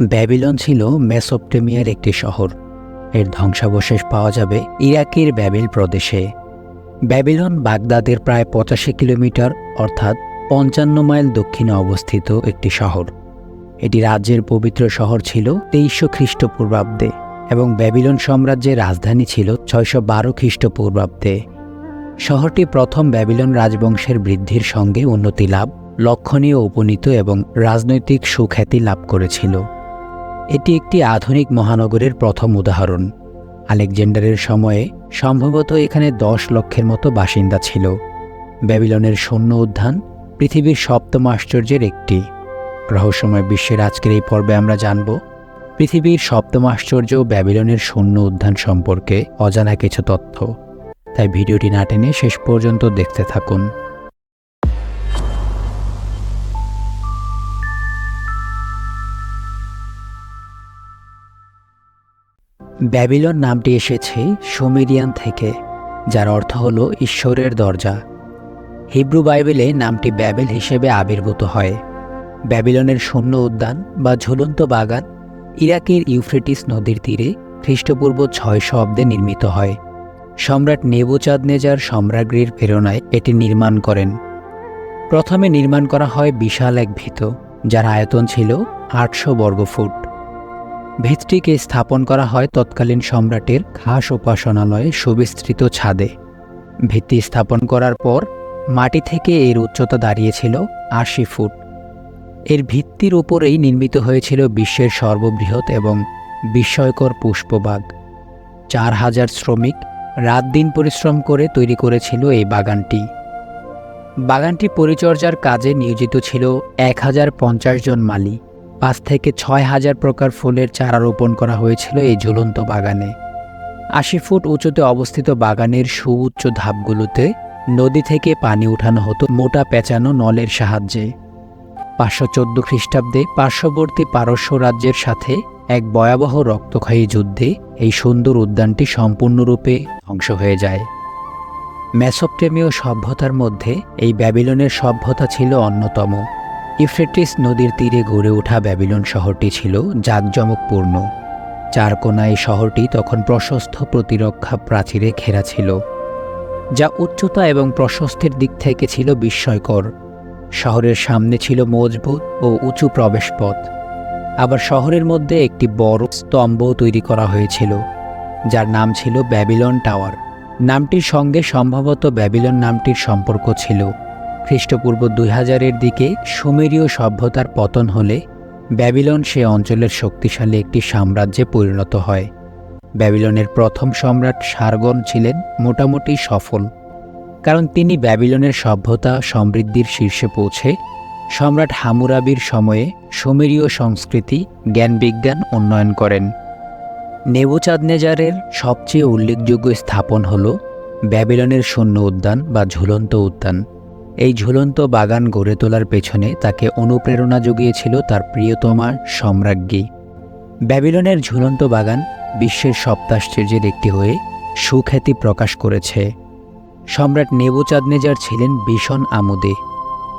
Babylon ছিল মেসোপটেমিয়ার একটি শহর। এর ধ্বংসাবশেষ পাওয়া যাবে ইরাকের ব্যাবিল প্রদেশে। ব্যাবিলন বাগদাদের প্রায় পঁচাশি কিলোমিটার, অর্থাৎ পঞ্চান্ন মাইল দক্ষিণে অবস্থিত একটি শহর। এটি রাজ্যের পবিত্র শহর ছিল তেইশশো খ্রিস্টপূর্বাব্দে এবং ব্যাবিলন সাম্রাজ্যের রাজধানী ছিল ছয়শো বারো খ্রিস্টপূর্বাব্দে। শহরটি প্রথম ব্যাবিলন রাজবংশের বৃদ্ধির সঙ্গে উন্নতি লাভ, লক্ষণীয় উপনীত এবং রাজনৈতিক সুখ্যাতি লাভ করেছিল। এটি একটি আধুনিক মহানগরের প্রথম উদাহরণ। আলেকজান্ডারের সময়ে সম্ভবত এখানে দশ লক্ষের মতো বাসিন্দা ছিল। ব্যাবিলনের শূন্য উদ্যান পৃথিবীর সপ্তম আশ্চর্যের একটি। রহস্যময় বিশ্বের আজকের এই পর্বে আমরা জানব, পৃথিবীর সপ্তম আশ্চর্য ব্যাবিলনের শূন্য উদ্যান সম্পর্কে অজানা কিছু তথ্য। তাই ভিডিওটি না টেনে শেষ পর্যন্ত দেখতে থাকুন। ব্যাবিলন নামটি এসেছে সুমেরিয়ান থেকে, যার অর্থ হল ঈশ্বরের দরজা। হিব্রু বাইবেলে নামটি ব্যাবেল হিসেবে আবির্ভূত হয়। ব্যাবিলনের শূন্য উদ্যান বা ঝুলন্ত বাগান ইরাকের ইউফ্রেটিস নদীর তীরে খ্রিস্টপূর্ব ছয় অব্দে নির্মিত হয়। সম্রাট নেবুচাঁদনেজার সম্রাজ্ঞীর প্রেরণায় এটি নির্মাণ করেন। প্রথমে নির্মাণ করা হয় বিশাল এক ভিত, যার আয়তন ছিল আটশো বর্গফুট। ভিতটিকে স্থাপন করা হয় তৎকালীন সম্রাটের খাস উপাসনালয়ে সুবিস্তৃত ছাদে। ভিত্তি স্থাপন করার পর মাটি থেকে এর উচ্চতা দাঁড়িয়েছিল আশি ফুট। এর ভিত্তির উপরেই নির্মিত হয়েছিল বিশ্বের সর্ববৃহৎ এবং বিস্ময়কর পুষ্পবাগ। চার হাজার শ্রমিক রাত দিন পরিশ্রম করে তৈরি করেছিল এই বাগানটি। বাগানটি পরিচর্যার কাজে নিয়োজিত ছিল এক হাজার পঞ্চাশ জন মালি। পাঁচ থেকে ছয় হাজার প্রকার ফুলের চারা রোপণ করা হয়েছিল এই ঝুলন্ত বাগানে। আশি ফুট উঁচুতে অবস্থিত বাগানের সুউচ্চ ধাপগুলোতে নদী থেকে পানি উঠানো হতো মোটা পেঁচানো নলের সাহায্যে। পাঁচশো চোদ্দ খ্রিস্টাব্দে পার্শ্ববর্তী পারস্য রাজ্যের সাথে এক ভয়াবহ রক্তক্ষয়ী যুদ্ধে এই সুন্দর উদ্যানটি সম্পূর্ণরূপে ধ্বংস হয়ে যায়। মেসোপটেমীয় সভ্যতার মধ্যে এই ব্যাবিলনের সভ্যতা ছিল অন্যতম। ইফ্রেটিস নদীর তীরে গড়ে ওঠা ব্যাবিলন শহরটি ছিল জাঁকজমকপূর্ণ। চারকোনা এই শহরটি তখন প্রশস্ত প্রতিরক্ষা প্রাচীরে ঘেরা ছিল, যা উচ্চতা এবং প্রশস্তের দিক থেকে ছিল বিস্ময়কর। শহরের সামনে ছিল মজবুত ও উঁচু প্রবেশপথ। আবার শহরের মধ্যে একটি বড় স্তম্ভ তৈরি করা হয়েছিল, যার নাম ছিল ব্যাবিলন টাওয়ার। নামটির সঙ্গে সম্ভবত ব্যাবিলন নামটির সম্পর্ক ছিল। খ্রিস্টপূর্ব দুই হাজারের দিকে সুমেরীয় সভ্যতার পতন হলে ব্যাবিলন সে অঞ্চলের শক্তিশালী একটি সাম্রাজ্যে পরিণত হয়। ব্যাবিলনের প্রথম সম্রাট সারগন ছিলেন মোটামুটি সফল। কারণ তিনি ব্যাবিলনের সভ্যতা সমৃদ্ধির শীর্ষে পৌঁছে সম্রাট হামুরাবির সময়ে সুমেরীয় সংস্কৃতি জ্ঞানবিজ্ঞান উন্নয়ন করেন। নেবুচাঁদনেজারের সবচেয়ে উল্লেখযোগ্য স্থাপন হল ব্যাবিলনের শূন্য উদ্যান বা ঝুলন্ত উদ্যান। এই ঝুলন্ত বাগান গড়ে তোলার পেছনে তাকে অনুপ্রেরণা জুগিয়েছিল তার প্রিয়তমা সম্রাজ্ঞী। ব্যাবিলনের ঝুলন্ত বাগান বিশ্বের সপ্তাশ্চর্যের একটি হয়ে সুখ্যাতি প্রকাশ করেছে। সম্রাট নেবুচাঁদনেজার ছিলেন ভীষণ আমোদে।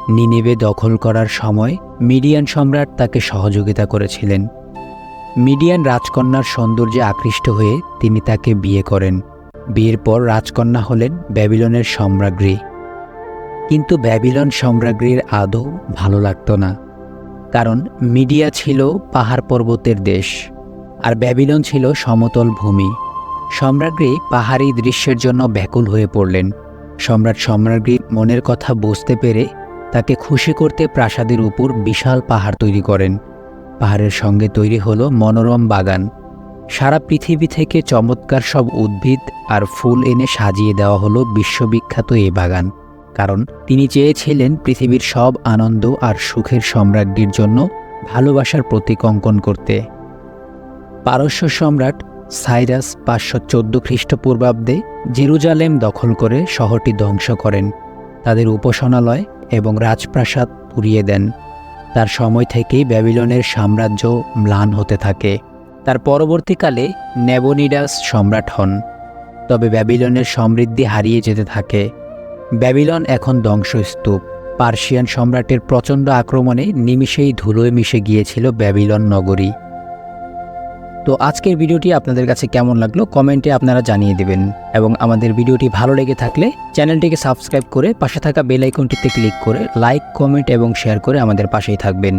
নিনেবে দখল করার সময় মিডিয়ান সম্রাট তাকে সহযোগিতা করেছিলেন। মিডিয়ান রাজকন্যার সৌন্দর্যে আকৃষ্ট হয়ে তিনি তাকে বিয়ে করেন। বিয়ের পর রাজকন্যা হলেন ব্যাবিলনের সম্রাজ্ঞী। কিন্তু ব্যাবিলন সম্রাজ্ঞীর আদৌ ভালো লাগতো না। কারণ মিডিয়া ছিল পাহাড় পর্বতের দেশ, আর ব্যাবিলন ছিল সমতল ভূমি। সম্রাজ্ঞী পাহাড়ি দৃশ্যের জন্য ব্যাকুল হয়ে পড়লেন। সম্রাট সম্রাজ্ঞী মনের কথা বুঝতে পেরে তাকে খুশি করতে প্রাসাদের উপর বিশাল পাহাড় তৈরি করেন। পাহাড়ের সঙ্গে তৈরি হলো মনোরম বাগান। সারা পৃথিবী থেকে চমৎকার সব উদ্ভিদ আর ফুল এনে সাজিয়ে দেওয়া হলো বিশ্ববিখ্যাত এ বাগান। কারণ তিনি চেয়েছিলেন পৃথিবীর সব আনন্দ আর সুখের সম্রাজ্ঞীর জন্য ভালোবাসার প্রতীক অঙ্কন করতে। পারস্য সম্রাট সাইরাস পাঁচশো চোদ্দ খ্রিস্টপূর্বাব্দে জেরুজালেম দখল করে শহরটি ধ্বংস করেন, তাদের উপাসনালয় এবং রাজপ্রাসাদ পুড়িয়ে দেন। তার সময় থেকেই ব্যাবিলনের সাম্রাজ্য ম্লান হতে থাকে। তার পরবর্তীকালে নেবনিডাস সম্রাট হন, তবে ব্যাবিলনের সমৃদ্ধি হারিয়ে যেতে থাকে। ব্যাবিলন এখন ধ্বংসস্তূপ। পার্সিয়ান সম্রাটের প্রচণ্ড আক্রমণে নিমিষেই ধুলোয় মিশে গিয়েছিল ব্যাবিলন নগরী। তো আজকের ভিডিওটি আপনাদের কাছে কেমন লাগল কমেন্টে আপনারা জানিয়ে দেবেন। এবং আমাদের ভিডিওটি ভালো লেগে থাকলে চ্যানেলটিকে সাবস্ক্রাইব করে পাশে থাকা বেল আইকনটিতে ক্লিক করে লাইক, কমেন্ট এবং শেয়ার করে আমাদের পাশেই থাকবেন।